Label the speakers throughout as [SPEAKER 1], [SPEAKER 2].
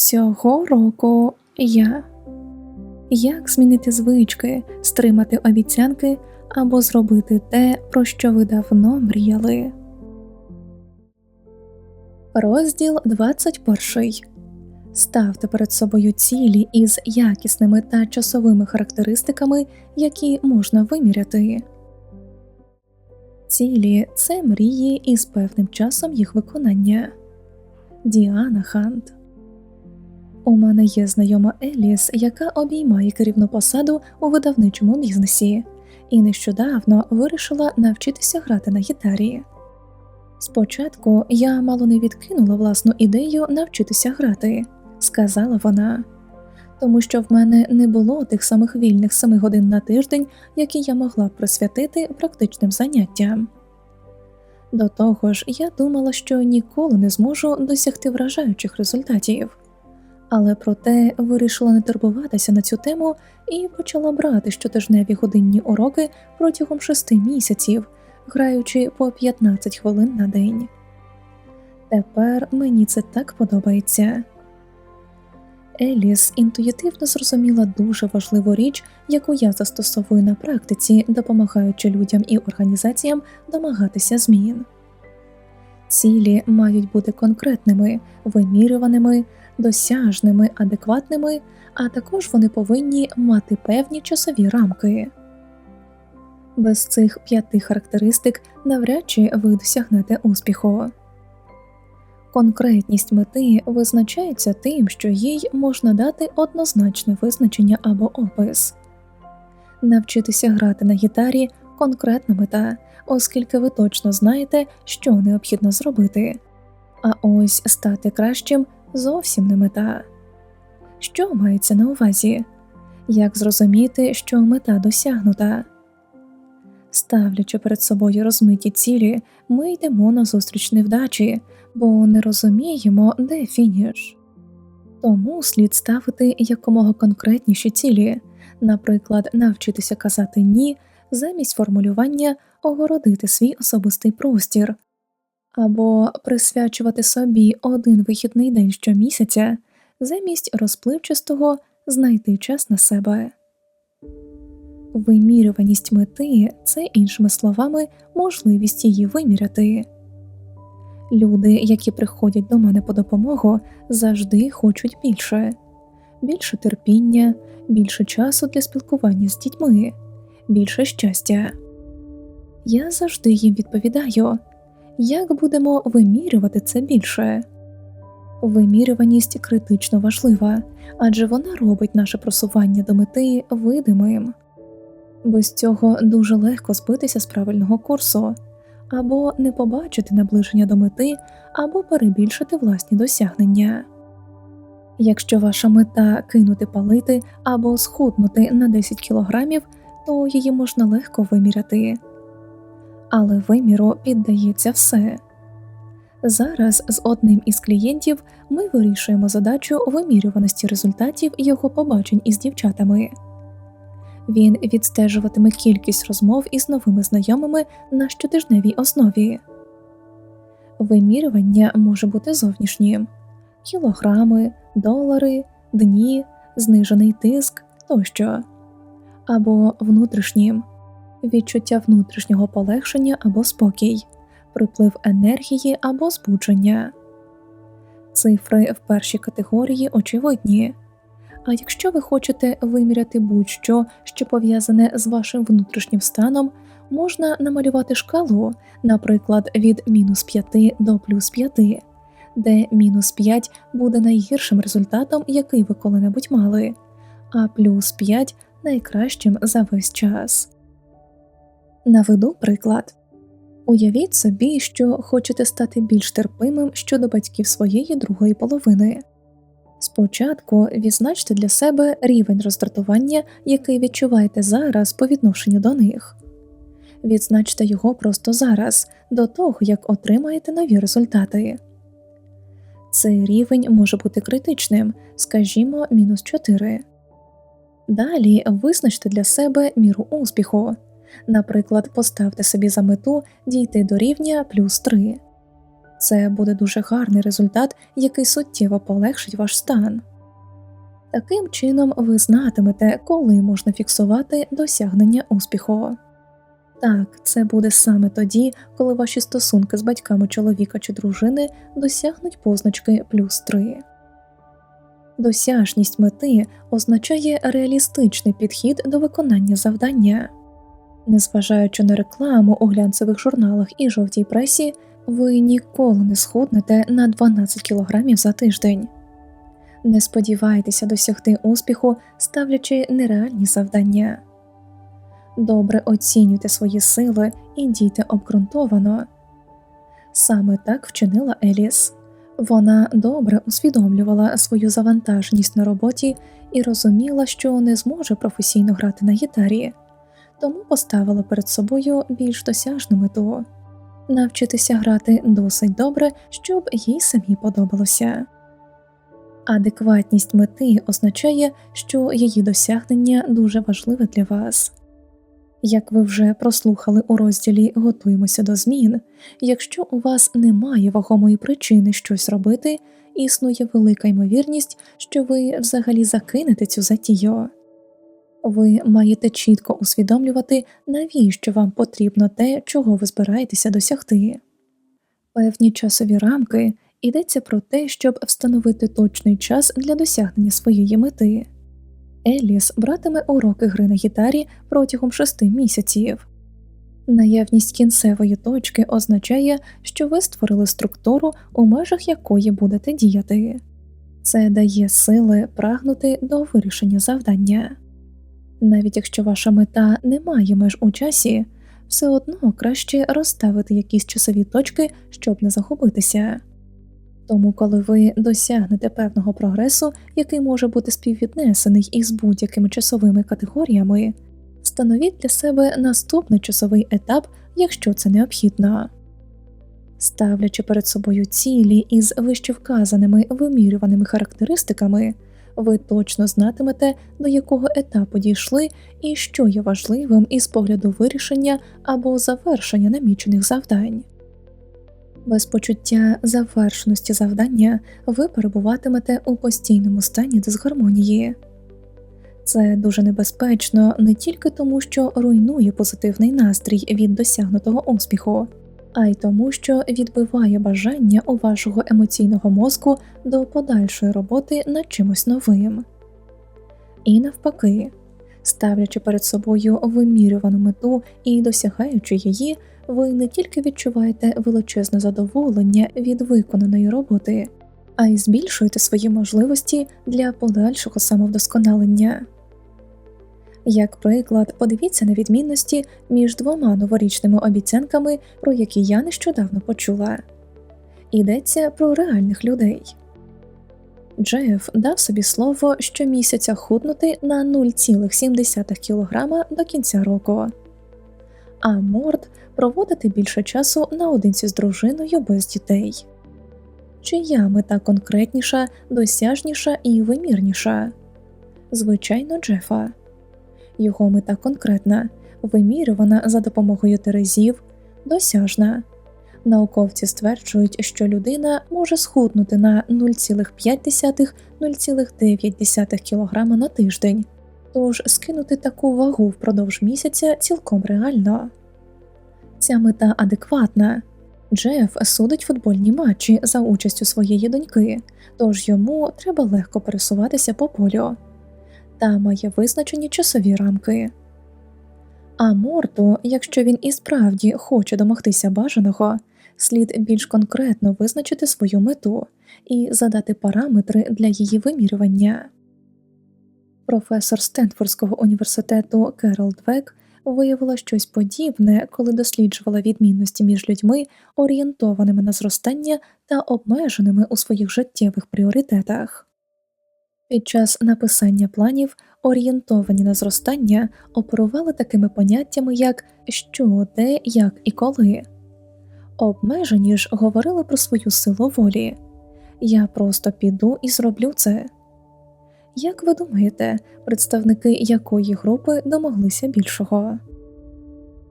[SPEAKER 1] Цього року я. Як змінити звички, стримати обіцянки або зробити те, про що ви давно мріяли. Розділ 21. Ставте перед собою цілі із якісними та часовими характеристиками, які можна виміряти. Цілі це мрії із певним часом їх виконання. Діана Хант У мене є знайома Еліс, яка обіймає керівну посаду у видавничому бізнесі, і нещодавно вирішила навчитися грати на гітарі. Спочатку я мало не відкинула власну ідею навчитися грати, сказала вона, тому що в мене не було тих самих вільних семи годин на тиждень, які я могла б присвятити практичним заняттям. До того ж, я думала, що ніколи не зможу досягти вражаючих результатів, але проте вирішила не турбуватися на цю тему і почала брати щотижневі годинні уроки протягом шести місяців, граючи по 15 хвилин на день. Тепер мені це так подобається. Еліс інтуїтивно зрозуміла дуже важливу річ, яку я застосовую на практиці, допомагаючи людям і організаціям домагатися змін. Цілі мають бути конкретними, вимірюваними, досяжними, адекватними, а також вони повинні мати певні часові рамки. Без цих п'яти характеристик навряд чи ви досягнете успіху. Конкретність мети визначається тим, що їй можна дати однозначне визначення або опис. Навчитися грати на гітарі конкретна мета, оскільки ви точно знаєте, що необхідно зробити, а ось стати кращим зовсім не мета. Що мається на увазі? Як зрозуміти, що мета досягнута? Ставлячи перед собою розмиті цілі, ми йдемо на зустріч невдачі, бо не розуміємо, де фініш. Тому слід ставити якомога конкретніші цілі, наприклад, навчитися казати ні замість формулювання огородити свій особистий простір, або присвячувати собі один вихідний день щомісяця, замість розпливчастого знайти час на себе. Вимірюваність мети це, іншими словами, можливість її виміряти. Люди, які приходять до мене по допомогу, завжди хочуть більше, більше терпіння, більше часу для спілкування з дітьми, більше щастя. Я завжди їм відповідаю, як будемо вимірювати це більше. Вимірюваність критично важлива, адже вона робить наше просування до мети видимим. Без цього дуже легко збитися з правильного курсу, або не побачити наближення до мети, або перебільшити власні досягнення. Якщо ваша мета кинути палити або схуднути на 10 кілограмів, то її можна легко виміряти, але виміру піддається все. Зараз з одним із клієнтів ми вирішуємо задачу вимірюваності результатів його побачень із дівчатами. Він відстежуватиме кількість розмов із новими знайомими на щотижневій основі. Вимірювання може бути зовнішнім кілограми, долари, дні, знижений тиск тощо, або внутрішнім відчуття внутрішнього полегшення або спокій, приплив енергії або збудження. Цифри в першій категорії очевидні. А якщо ви хочете виміряти будь-що, що пов'язане з вашим внутрішнім станом, можна намалювати шкалу, наприклад, від мінус 5 до плюс 5, де мінус 5 буде найгіршим результатом, який ви коли-небудь мали, а плюс 5 найкращим за весь час. Наведу приклад. Уявіть собі, що хочете стати більш терпимим щодо батьків своєї другої половини. Спочатку відзначте для себе рівень роздратування, який відчуваєте зараз по відношенню до них. Відзначте його просто зараз, до того як отримаєте нові результати. Цей рівень може бути критичним, скажімо, мінус 4. Далі визначте для себе міру успіху. Наприклад, поставте собі за мету дійти до рівня плюс 3. Це буде дуже гарний результат, який суттєво полегшить ваш стан. Таким чином ви знатимете, коли можна фіксувати досягнення успіху. Так, це буде саме тоді, коли ваші стосунки з батьками чоловіка чи дружини досягнуть позначки плюс 3. Досяжність мети означає реалістичний підхід до виконання завдання. Незважаючи на рекламу у глянцевих журналах і жовтій пресі, ви ніколи не схуднете на 12 кг за тиждень. Не сподівайтеся досягти успіху, ставлячи нереальні завдання. Добре оцінюйте свої сили і дійте обґрунтовано. Саме так вчинила Еліс. Вона добре усвідомлювала свою завантаженість на роботі і розуміла, що не зможе професійно грати на гітарі, тому поставила перед собою більш досяжну мету навчитися грати досить добре, щоб їй самій подобалося. Адекватність мети означає, що її досягнення дуже важливе для вас. Як ви вже прослухали у розділі Готуємося до змін, якщо у вас немає вагомої причини щось робити, існує велика ймовірність, що ви взагалі закинете цю затію. Ви маєте чітко усвідомлювати, навіщо вам потрібно те, чого ви збираєтеся досягти. Певні часові рамки йдеться про те, щоб встановити точний час для досягнення своєї мети. Еліс братиме уроки гри на гітарі протягом шести місяців. Наявність кінцевої точки означає, що ви створили структуру, у межах якої будете діяти. Це дає сили прагнути до вирішення завдання. Навіть якщо ваша мета не має меж у часі, все одно краще розставити якісь часові точки, щоб не загубитися. Тому, коли ви досягнете певного прогресу, який може бути співвіднесений із будь-якими часовими категоріями, встановіть для себе наступний часовий етап, якщо це необхідно. Ставлячи перед собою цілі із вищевказаними вимірюваними характеристиками, ви точно знатимете, до якого етапу дійшли і що є важливим із погляду вирішення або завершення намічених завдань. Без почуття завершеності завдання ви перебуватимете у постійному стані дисгармонії. Це дуже небезпечно не тільки тому, що руйнує позитивний настрій від досягнутого успіху, а й тому, що відбиває бажання у вашого емоційного мозку до подальшої роботи над чимось новим. І навпаки, ставлячи перед собою вимірювану мету і досягаючи її, ви не тільки відчуваєте величезне задоволення від виконаної роботи, а й збільшуєте свої можливості для подальшого самовдосконалення. Як приклад, подивіться на відмінності між двома новорічними обіцянками, про які я нещодавно почула. Йдеться про реальних людей. Джеф дав собі слово щомісяця худнути на 0,7 кг до кінця року, а Морд проводити більше часу наодинці з дружиною без дітей. Чия мета конкретніша, досяжніша і вимірніша? Звичайно, Джефа. Його мета конкретна, вимірювана за допомогою терезів, досяжна. Науковці стверджують, що людина може схуднути на 0,5-0,9 кг на тиждень, тож скинути таку вагу впродовж місяця цілком реально. Ця мета адекватна. Джеф судить футбольні матчі за участю своєї доньки, тож йому треба легко пересуватися по полю та має визначені часові рамки. А Морту, якщо він і справді хоче домогтися бажаного, слід більш конкретно визначити свою мету і задати параметри для її вимірювання. Професор Стенфордського університету Керол Двек виявила щось подібне, коли досліджувала відмінності між людьми, орієнтованими на зростання та обмеженими у своїх життєвих пріоритетах. Під час написання планів, орієнтовані на зростання, оперували такими поняттями, як що, де, як і коли. Обмежені ж говорили про свою силу волі я просто піду і зроблю це. Як ви думаєте, представники якої групи домоглися більшого?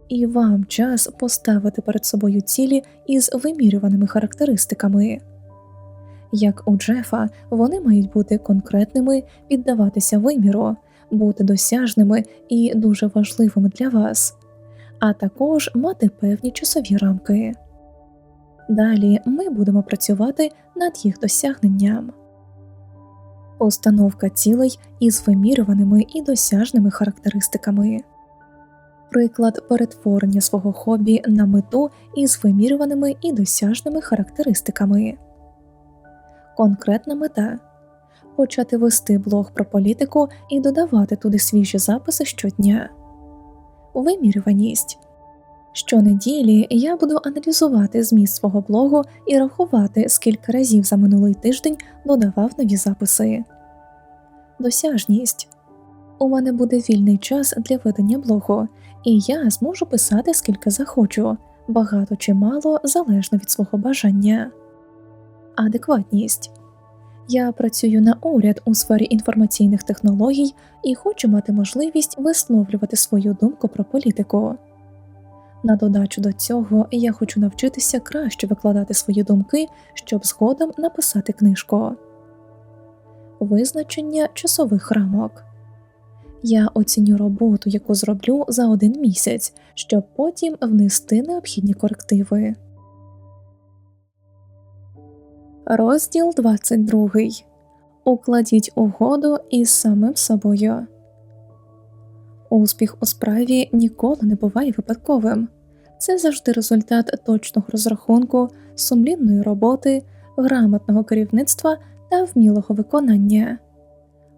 [SPEAKER 1] і вам час поставити перед собою цілі із вимірюваними характеристиками. Як у Джефа, вони мають бути конкретними, піддаватися виміру, бути досяжними і дуже важливими для вас, а також мати певні часові рамки. Далі ми будемо працювати над їх досягненням. Постановка цілей із вимірюваними і досяжними характеристиками, приклад перетворення свого хобі на мету із вимірюваними і досяжними характеристиками, конкретна мета почати вести блог про політику і додавати туди свіжі записи щодня, вимірюваність. Щонеділі я буду аналізувати зміст свого блогу і рахувати, скільки разів за минулий тиждень додавав нові записи. Досяжність у мене буде вільний час для ведення блогу, і я зможу писати скільки захочу, багато чи мало залежно від свого бажання. Адекватність я працюю на уряд у сфері інформаційних технологій і хочу мати можливість висловлювати свою думку про політику. На додачу до цього я хочу навчитися краще викладати свої думки, щоб згодом написати книжку. Визначення часових рамок я оціню роботу, яку зроблю за один місяць, щоб потім внести необхідні корективи. Розділ 22. Укладіть угоду із самим собою. Успіх у справі ніколи не буває випадковим. Це завжди результат точного розрахунку, сумлінної роботи, грамотного керівництва та вмілого виконання.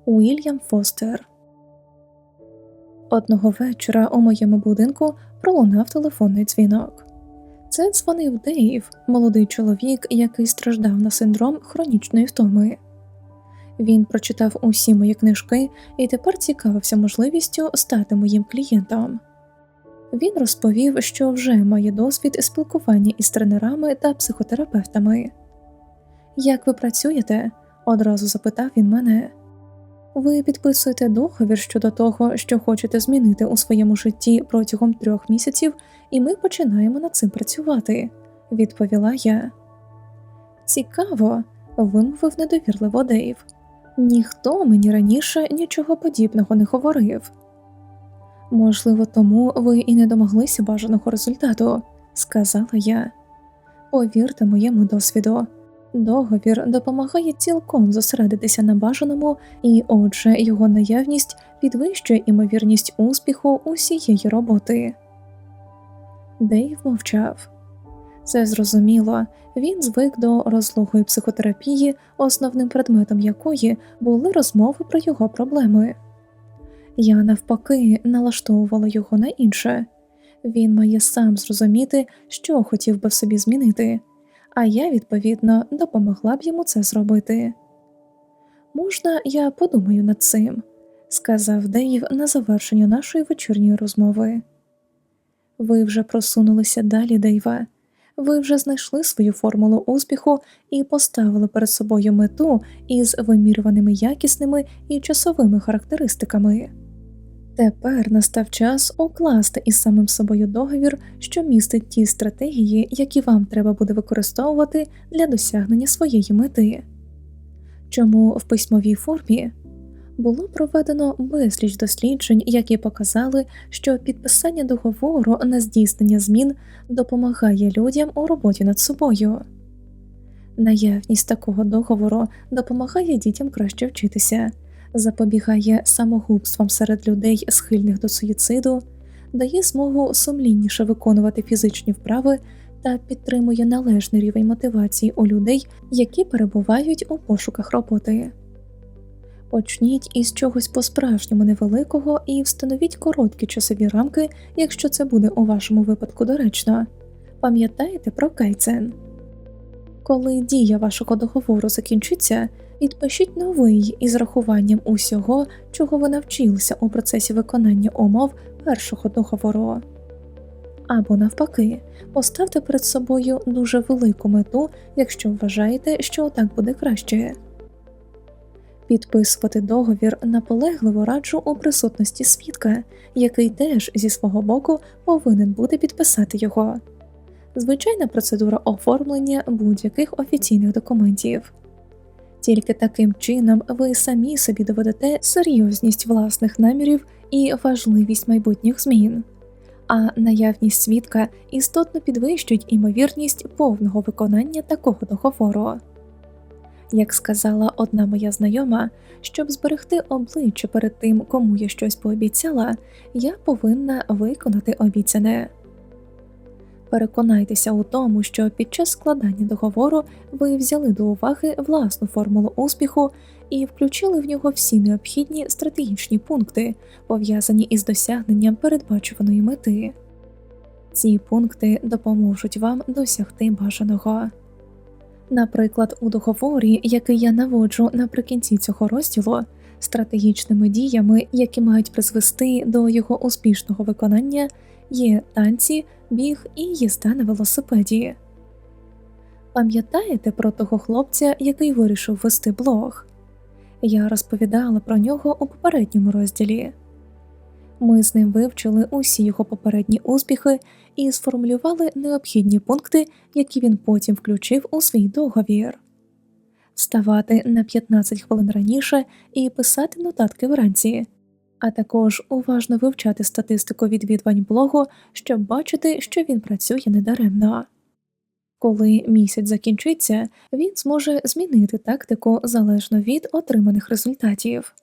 [SPEAKER 1] Уільям Фостер Одного вечора у моєму будинку пролунав телефонний дзвінок. Це дзвонив Дейв, молодий чоловік, який страждав на синдром хронічної втоми. Він прочитав усі мої книжки і тепер цікавився можливістю стати моїм клієнтом. Він розповів, що вже має досвід спілкування із тренерами та психотерапевтами. Як ви працюєте? одразу запитав він мене. Ви підписуєте договір щодо того, що хочете змінити у своєму житті протягом трьох місяців, і ми починаємо над цим працювати, відповіла я. Цікаво, вимовив недовірливо Дейв. Ніхто мені раніше нічого подібного не говорив. Можливо, тому ви і не домоглися бажаного результату, сказала я. Повірте моєму досвіду. Договір допомагає цілком зосередитися на бажаному, і, отже, його наявність підвищує імовірність успіху усієї роботи. Дейв мовчав. Це зрозуміло, він звик до розлогої психотерапії, основним предметом якої були розмови про його проблеми. Я навпаки налаштовувала його на інше він має сам зрозуміти, що хотів би собі змінити а я, відповідно, допомогла б йому це зробити. Можна, я подумаю над цим, сказав Дейв на завершення нашої вечірньої розмови. Ви вже просунулися далі, Дейва. Ви вже знайшли свою формулу успіху і поставили перед собою мету із вимірюваними якісними і часовими характеристиками. Тепер настав час укласти із самим собою договір, що містить ті стратегії, які вам треба буде використовувати для досягнення своєї мети. Чому в письмовій формі було проведено безліч досліджень, які показали, що підписання договору на здійснення змін допомагає людям у роботі над собою. Наявність такого договору допомагає дітям краще вчитися запобігає самогубствам серед людей, схильних до суїциду, дає змогу сумлінніше виконувати фізичні вправи та підтримує належний рівень мотивації у людей, які перебувають у пошуках роботи. Почніть із чогось по-справжньому невеликого і встановіть короткі часові рамки, якщо це буде у вашому випадку доречно. Пам'ятаєте про кайцен. Коли дія вашого договору закінчиться, Підпишіть новий із рахуванням усього, чого ви навчилися у процесі виконання умов першого договору. Або, навпаки, поставте перед собою дуже велику мету, якщо вважаєте, що так буде краще. Підписувати договір наполегливо раджу у присутності свідка, який теж зі свого боку повинен буде підписати його. Звичайна процедура оформлення будь-яких офіційних документів. Тільки таким чином ви самі собі доведете серйозність власних намірів і важливість майбутніх змін, а наявність свідка істотно підвищують імовірність повного виконання такого договору. Як сказала одна моя знайома, щоб зберегти обличчя перед тим, кому я щось пообіцяла, я повинна виконати обіцяне. Переконайтеся у тому, що під час складання договору ви взяли до уваги власну формулу успіху і включили в нього всі необхідні стратегічні пункти, пов'язані із досягненням передбачуваної мети. Ці пункти допоможуть вам досягти бажаного. Наприклад, у договорі, який я наводжу наприкінці цього розділу, стратегічними діями, які мають призвести до його успішного виконання, є танці, біг і їзда на велосипеді. Пам'ятаєте про того хлопця, який вирішив вести блог? Я розповідала про нього у попередньому розділі. Ми з ним вивчили усі його попередні успіхи і сформулювали необхідні пункти, які він потім включив у свій договір. Ставати на 15 хвилин раніше і писати нотатки вранці, а також уважно вивчати статистику відвідувань блогу, щоб бачити, що він працює недаремно. Коли місяць закінчиться, він зможе змінити тактику залежно від отриманих результатів.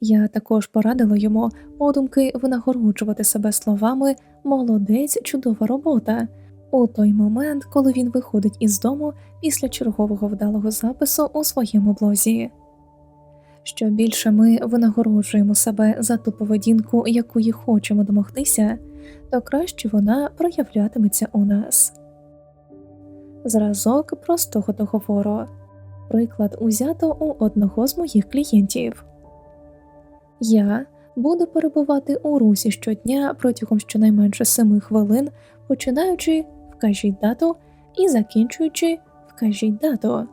[SPEAKER 1] Я також порадила йому подумки винагороджувати себе словами молодець, чудова робота у той момент, коли він виходить із дому після чергового вдалого запису у своєму блозі. Що більше ми винагороджуємо себе за ту поведінку, якої хочемо домогтися, то краще вона проявлятиметься у нас. Зразок простого договору. Приклад узято у одного з моїх клієнтів. Я буду перебувати у русі щодня протягом щонайменше семи хвилин, починаючи вкажіть дату і закінчуючи вкажіть дату.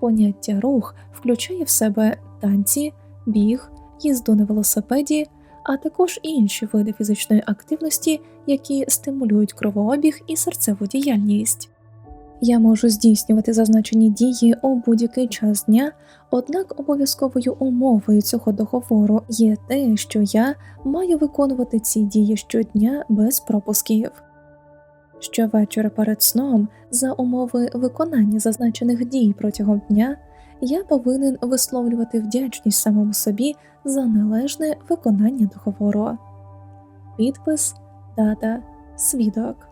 [SPEAKER 1] Поняття рух включає в себе танці, біг, їзду на велосипеді, а також інші види фізичної активності, які стимулюють кровообіг і серцеву діяльність. Я можу здійснювати зазначені дії у будь-який час дня, однак обов'язковою умовою цього договору є те, що я маю виконувати ці дії щодня без пропусків. Щовечора перед сном, за умови виконання зазначених дій протягом дня, я повинен висловлювати вдячність самому собі за належне виконання договору. Підпис, дата, свідок.